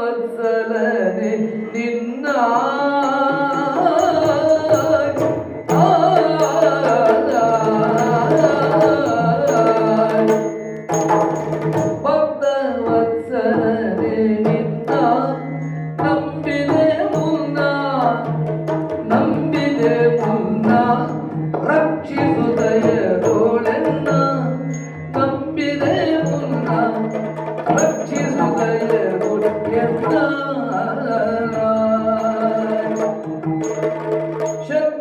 ಭಕ್ತವತ್ಸಲನೆ ನಿನ್ನ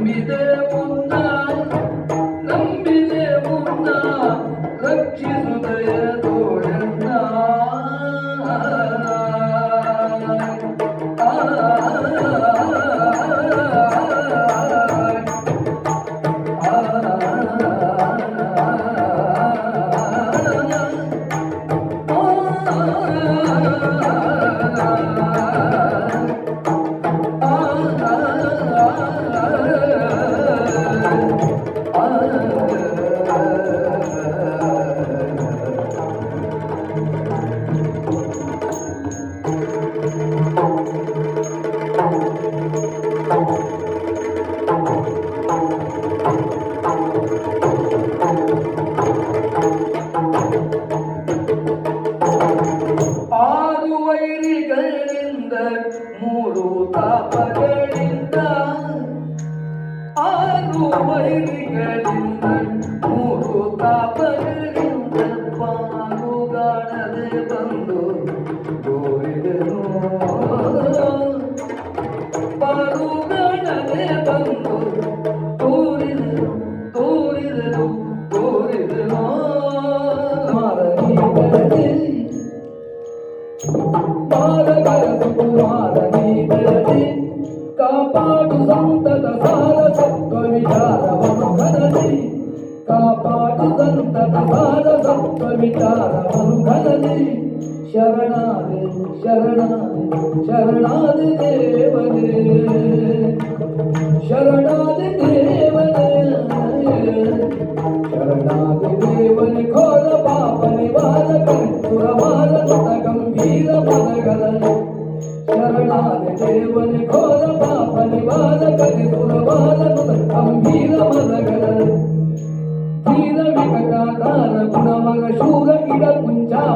తొమ్మిదే ఉన్నా ಪಾಲುಗಾಣದೆ ಬಂದು ದೂರಿದನು ಪಾಲುಗಾಣದೆ ಬಂದು ತೋರಿದನು ತೋರಿದನು ತೋರಿದನು ಮಾರನಿಗದೆ ಮಾರಗರಸುಕುಮಾರನೀಗರದಿ ಕಾಪಾಡು దేవనే శరణాది శరణాది శరణాది దేవనే శరణాది దేవనే శరణాది దేవని ఘోర పాప నివారకం సురవాద మత గంభీర పదగలన శరణాది వికట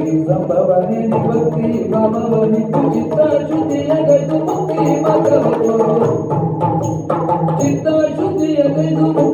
ಶಕ್ತಿ ಸಂಭವನೆ ಭಕ್ತಿ ಭಾವವನಿ ಚಿತ್ತ ಶುದ್ಧಿಯ ಗೈದು ಮುಕ್ತಿ ಭಗವತೋ ಚಿತ್ತ ಶುದ್ಧಿಯ ಗೈದು ಮುಕ್ತಿ